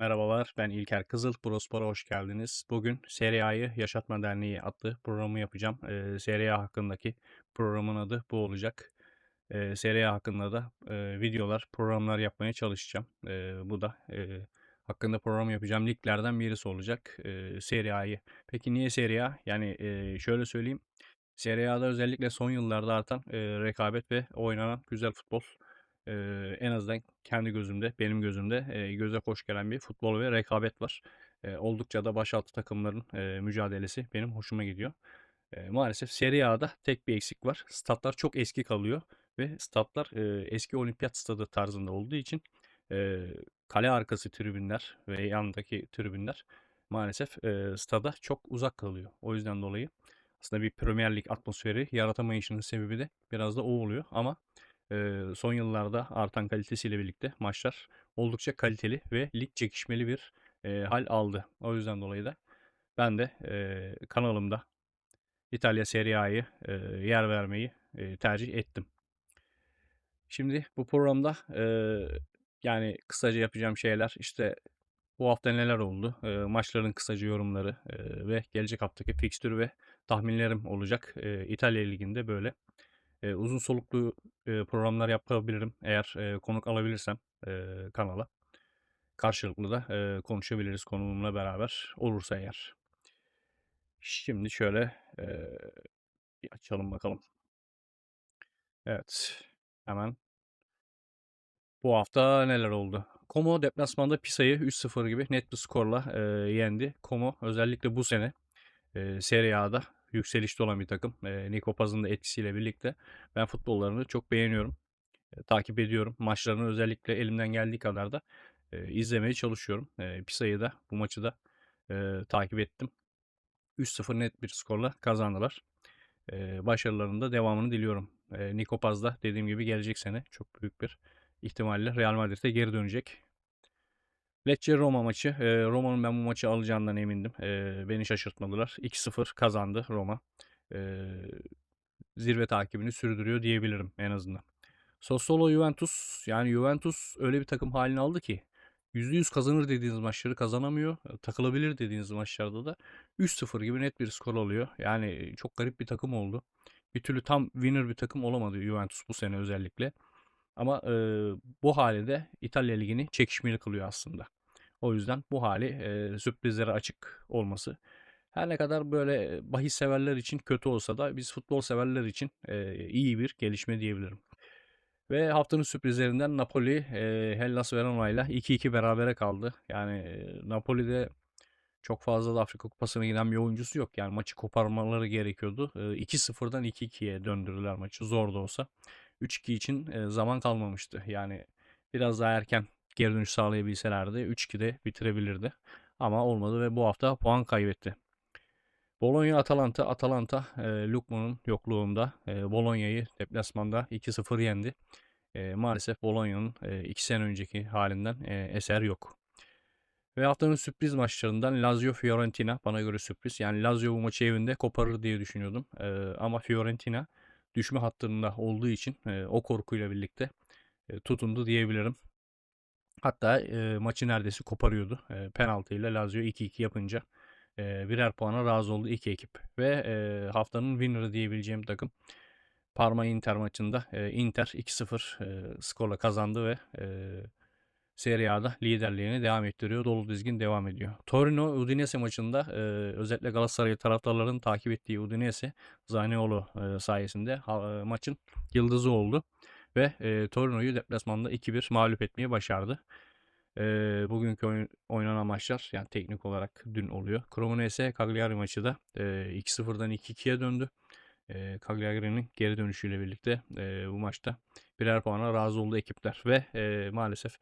Merhabalar, ben İlker Kızıl. Prospor'a hoş geldiniz. Bugün Serie A'yı Yaşatma Derneği adlı programı yapacağım. Ee, Serie A hakkındaki programın adı bu olacak. Ee, Serie A hakkında da e, videolar, programlar yapmaya çalışacağım. Ee, bu da e, hakkında program yapacağım liglerden birisi olacak. E, Serie A'yı. Peki niye Serie A? Yani e, şöyle söyleyeyim. Serie A'da özellikle son yıllarda artan e, rekabet ve oynanan güzel futbol Eee, en azından kendi gözümde, benim gözümde eee, göze hoş gelen bir futbol ve rekabet var. Eee, oldukça da başaltı takımların eee, mücadelesi benim hoşuma gidiyor. Eee, maalesef Serie A'da tek bir eksik var. Statlar çok eski kalıyor ve statlar eee, eski olimpiyat stadı tarzında olduğu için eee, kale arkası tribünler ve yandaki tribünler maalesef eee, stada çok uzak kalıyor. O yüzden dolayı aslında bir Premier Lig atmosferi yaratamayışının sebebi de biraz da o oluyor ama Son yıllarda artan kalitesiyle birlikte maçlar oldukça kaliteli ve lig çekişmeli bir hal aldı. O yüzden dolayı da ben de kanalımda İtalya Serie A'yı yer vermeyi tercih ettim. Şimdi bu programda yani kısaca yapacağım şeyler işte bu hafta neler oldu, maçların kısaca yorumları ve gelecek haftaki fikstür ve tahminlerim olacak. İtalya Ligi'nde böyle Eee, uzun soluklu, eee, programlar yapabilirim eğer, eee, konuk alabilirsem, eee, kanala. Karşılıklı da, eee, konuşabiliriz konuğumla beraber olursa eğer. Şimdi şöyle, eee, bir açalım bakalım. Evet, hemen bu hafta neler oldu? Como deplasmanda Pisa'yı 3-0 gibi net bir skorla, eee, yendi. Como özellikle bu sene, eee, Serie A'da yükselişte olan bir takım. Eee, Nico Paz'ın da etkisiyle birlikte ben futbollarını çok beğeniyorum. Eee, takip ediyorum. Maçlarını özellikle elimden geldiği kadar da eee, izlemeye çalışıyorum. Eee, Pisa'yı da bu maçı da eee, takip ettim. 3-0 net bir skorla kazandılar. Eee, başarılarının da devamını diliyorum. Eee, Nico Paz da dediğim gibi gelecek sene çok büyük bir ihtimalle Real Madrid'e geri dönecek. Lecce Roma maçı. Eee, Roma'nın ben bu maçı alacağından emindim. Eee, beni şaşırtmadılar. 2-0 kazandı Roma. Eee, zirve takibini sürdürüyor diyebilirim en azından. Sassuolo Juventus yani Juventus öyle bir takım halini aldı ki %100 kazanır dediğiniz maçları kazanamıyor. E, Takılabilir dediğiniz maçlarda da 3-0 gibi net bir skor alıyor. Yani çok garip bir takım oldu. Bir türlü tam winner bir takım olamadı Juventus bu sene özellikle. Ama e, bu hali de İtalya Ligi'ni çekişmeli kılıyor aslında. O yüzden bu hali e, sürprizlere açık olması. Her ne kadar böyle bahis severler için kötü olsa da biz futbol severler için e, iyi bir gelişme diyebilirim. Ve haftanın sürprizlerinden Napoli e, Hellas Verona ile 2-2 berabere kaldı. Yani e, Napoli'de çok fazla da Afrika Kupası'na giden bir oyuncusu yok. Yani maçı koparmaları gerekiyordu. E, 2-0'dan 2-2'ye döndürdüler maçı zor da olsa. 3-2 için e, zaman kalmamıştı. Yani biraz daha erken geri dönüş sağlayabilselerdi 3-2'de bitirebilirdi. Ama olmadı ve bu hafta puan kaybetti. Bologna Atalanta Atalanta e, Lukman'ın yokluğunda e, Bologna'yı deplasmanda 2-0 yendi. E, maalesef Bologna'nın 2 sene önceki halinden e, eser yok. Ve haftanın sürpriz maçlarından Lazio Fiorentina bana göre sürpriz. Yani Lazio bu maçı evinde koparır diye düşünüyordum. E, ama Fiorentina düşme hattında olduğu için e, o korkuyla birlikte e, tutundu diyebilirim. Hatta e, maçı neredeyse koparıyordu. E, penaltıyla Lazio 2-2 yapınca e, birer puana razı oldu iki ekip. Ve e, haftanın winner'ı diyebileceğim takım Parma Inter maçında e, Inter 2-0 e, skorla kazandı ve e, Serie A'da liderliğini devam ettiriyor. Dolu dizgin devam ediyor. Torino Udinese maçında e, özellikle Galatasaray taraftarlarının takip ettiği Udinese Zaniolo e, sayesinde ha, e, maçın yıldızı oldu ve e, Torino'yu deplasmanda 2-1 mağlup etmeyi başardı. E, bugünkü oyun, oynanan maçlar yani teknik olarak dün oluyor. Cremonese Cagliari maçı da e, 2-0'dan 2-2'ye döndü. E, geri dönüşüyle birlikte e, bu maçta birer puana razı oldu ekipler ve e, maalesef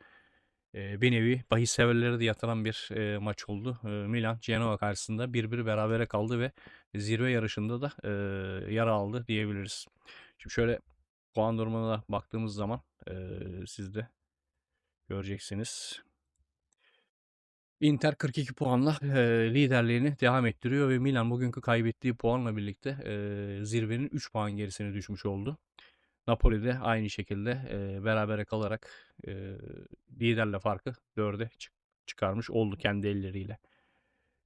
e, bir nevi bahis severleri de yatıran bir e, maç oldu. E, Milan Genoa karşısında 1-1 berabere kaldı ve zirve yarışında da e, yer aldı diyebiliriz. Şimdi şöyle puan durumuna baktığımız zaman e, siz de göreceksiniz. Inter 42 puanla e, liderliğini devam ettiriyor ve Milan bugünkü kaybettiği puanla birlikte e, zirvenin 3 puan gerisine düşmüş oldu. Napoli de aynı şekilde e, berabere kalarak e, liderle farkı 4'e çıkarmış oldu kendi elleriyle.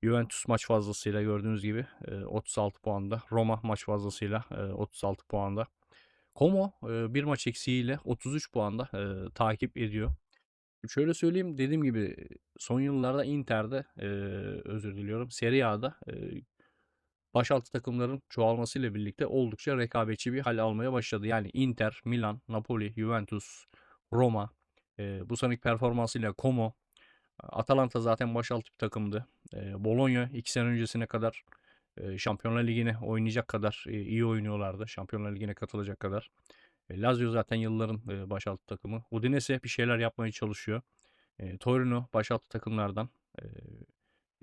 Juventus maç fazlasıyla gördüğünüz gibi e, 36 puanda. Roma maç fazlasıyla e, 36 puanda. Como e, bir maç eksiğiyle 33 puanda e, takip ediyor. Şöyle söyleyeyim dediğim gibi son yıllarda Inter'de e, özür diliyorum Serie A'da e, başaltı takımların çoğalmasıyla birlikte oldukça rekabetçi bir hal almaya başladı. Yani Inter, Milan, Napoli, Juventus, Roma e, bu sonraki performansıyla Como, Atalanta zaten başaltı bir takımdı. E, Bologna iki sene öncesine kadar Şampiyonlar Ligi'ne oynayacak kadar iyi oynuyorlardı. Şampiyonlar Ligi'ne katılacak kadar. Lazio zaten yılların başaltı takımı. Udinese bir şeyler yapmaya çalışıyor. Torino başaltı takımlardan.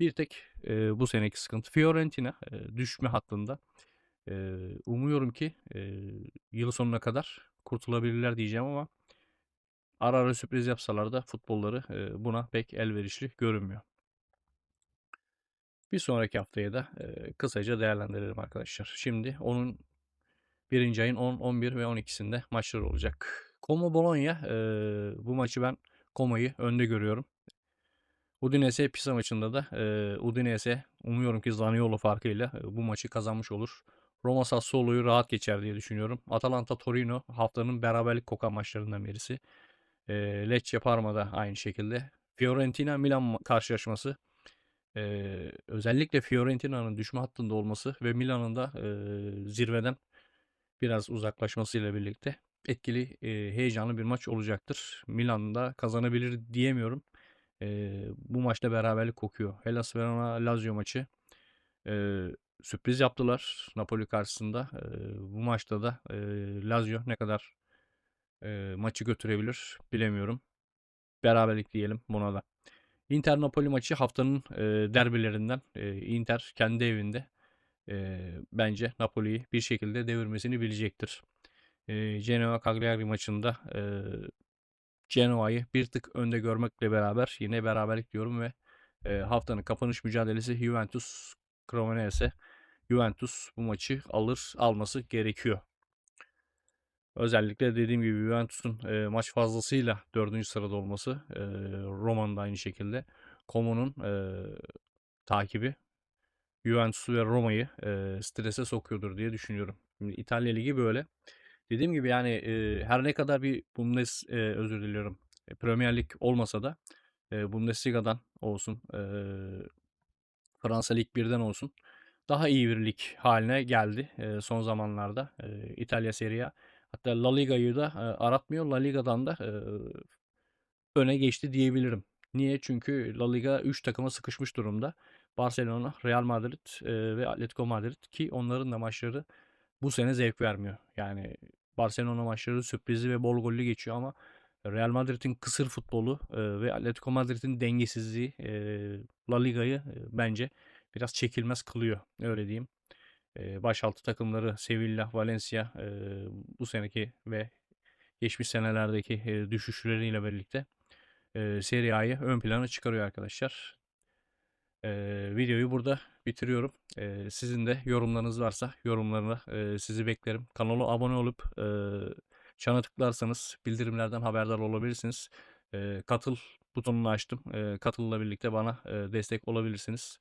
Bir tek bu seneki sıkıntı Fiorentina düşme hattında. Umuyorum ki yıl sonuna kadar kurtulabilirler diyeceğim ama ara ara sürpriz yapsalar da futbolları buna pek elverişli görünmüyor. Bir sonraki haftaya da e, kısaca değerlendirelim arkadaşlar. Şimdi onun birinci ayın 10, 11 ve 12'sinde maçları olacak. Como Bologna e, bu maçı ben Como'yu önde görüyorum. Udinese Pisa maçında da e, Udinese umuyorum ki Zaniolo farkıyla e, bu maçı kazanmış olur. Roma Sassuolo'yu rahat geçer diye düşünüyorum. Atalanta Torino haftanın beraberlik kokan maçlarından birisi. E, Lecce Parma da aynı şekilde. Fiorentina Milan karşılaşması. E, özellikle Fiorentina'nın düşme hattında olması ve Milan'ın da e, zirveden biraz uzaklaşmasıyla birlikte etkili, e, heyecanlı bir maç olacaktır. Milan'da kazanabilir diyemiyorum. E, bu maçta beraberlik kokuyor. Hellas Verona Lazio maçı. E, sürpriz yaptılar Napoli karşısında. E, bu maçta da e, Lazio ne kadar e, maçı götürebilir bilemiyorum. Beraberlik diyelim buna da. Inter Napoli maçı haftanın e, derbilerinden. E, Inter kendi evinde e, bence Napoli'yi bir şekilde devirmesini bilecektir. E, Genoa Cagliari maçında e, Genoa'yı bir tık önde görmekle beraber yine beraberlik diyorum ve e, haftanın kapanış mücadelesi Juventus Cremonese. Juventus bu maçı alır alması gerekiyor. Özellikle dediğim gibi Juventus'un e, maç fazlasıyla dördüncü sırada olması e, Roma'nın da aynı şekilde Como'nun e, takibi Juventus ve Roma'yı e, strese sokuyordur diye düşünüyorum. Şimdi İtalya Ligi böyle. Dediğim gibi yani e, her ne kadar bir Bundes e, özür diliyorum. E, Premier Lig olmasa da e, Bundesliga'dan olsun, e, Fransa Lig 1'den olsun daha iyi bir lig haline geldi e, son zamanlarda e, İtalya Serie A. Hatta La Liga'yı da e, aratmıyor. La Liga'dan da e, öne geçti diyebilirim. Niye? Çünkü La Liga 3 takıma sıkışmış durumda. Barcelona, Real Madrid e, ve Atletico Madrid ki onların da maçları bu sene zevk vermiyor. Yani Barcelona maçları sürprizi ve bol gollü geçiyor ama Real Madrid'in kısır futbolu e, ve Atletico Madrid'in dengesizliği e, La Liga'yı e, bence biraz çekilmez kılıyor. Öyle diyeyim. Başaltı takımları Sevilla, Valencia bu seneki ve geçmiş senelerdeki düşüşleriyle birlikte Serie A'yı ön plana çıkarıyor arkadaşlar. Videoyu burada bitiriyorum. Sizin de yorumlarınız varsa yorumlarını e, sizi beklerim. Kanala abone olup e, çana tıklarsanız bildirimlerden haberdar olabilirsiniz. Katıl butonunu açtım. Katılla birlikte bana destek olabilirsiniz.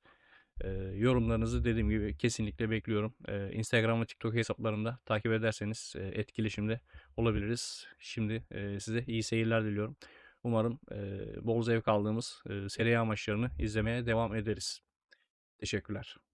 E, yorumlarınızı dediğim gibi kesinlikle bekliyorum. E, Instagram ve TikTok hesaplarımda takip ederseniz e, etkileşimde olabiliriz. Şimdi e, size iyi seyirler diliyorum. Umarım e, bol zevk aldığımız e, Serie maçlarını izlemeye devam ederiz. Teşekkürler.